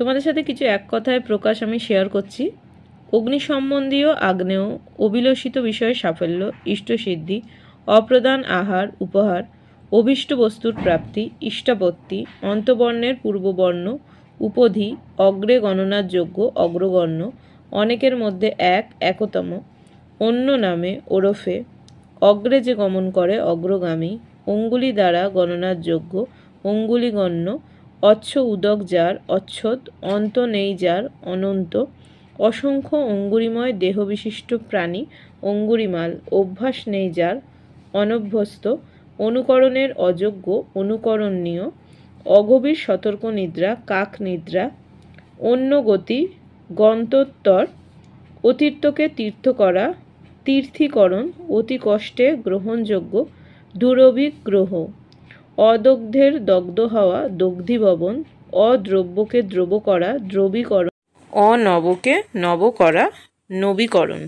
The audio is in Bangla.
তোমাদের সাথে কিছু এক কথায় প্রকাশ আমি শেয়ার করছি। অগ্নি সম্বন্ধীয় আগ্নেয় অবিলসিত বিষয়ে সাফল্য ইষ্টসিদ্ধি অপ্রদান আহার, উপহার, অভীষ্ট বস্তুর প্রাপ্তি ইষ্টাপত্তি অন্তবর্ণের পূর্ববর্ণ, উপধি, অগ্রে গণনার যোগ্য, অগ্রগণ্য, অনেকের মধ্যে এক, একতম, অন্য নামে ওরফে, অগ্রে যে গমন করে অগ্রগামী, অঙ্গুলি দ্বারা গণনার যোগ্য, অঙ্গুলিগণ্য অচ্ছ উদক যার, অচ্ছদ অন্ত নেই যার, অনন্ত। অসংখ্য অঙ্গুরিময় দেহবিশিষ্ট প্রাণী, অঙ্গুরিমাল, অভ্যাস নেই যার, অনভ্যস্ত। অনুকরণের অযোগ্য, অনুকরণীয়। অগভীর সতর্ক নিদ্রা, কাক নিদ্রা। অন্য গতি, গন্তোত্তর। অতীর্থকে তীর্থ করা, তীর্থীকরণ, অতি কষ্টে গ্রহণযোগ্য, দুরভিগ্রহ। অদগ্ধের দগ্ধ হওয়া দগ্ধীভবন অদ্রব্যকে দ্রব করা দ্রবীকরণ অনবকে নব করা নবীকরণ।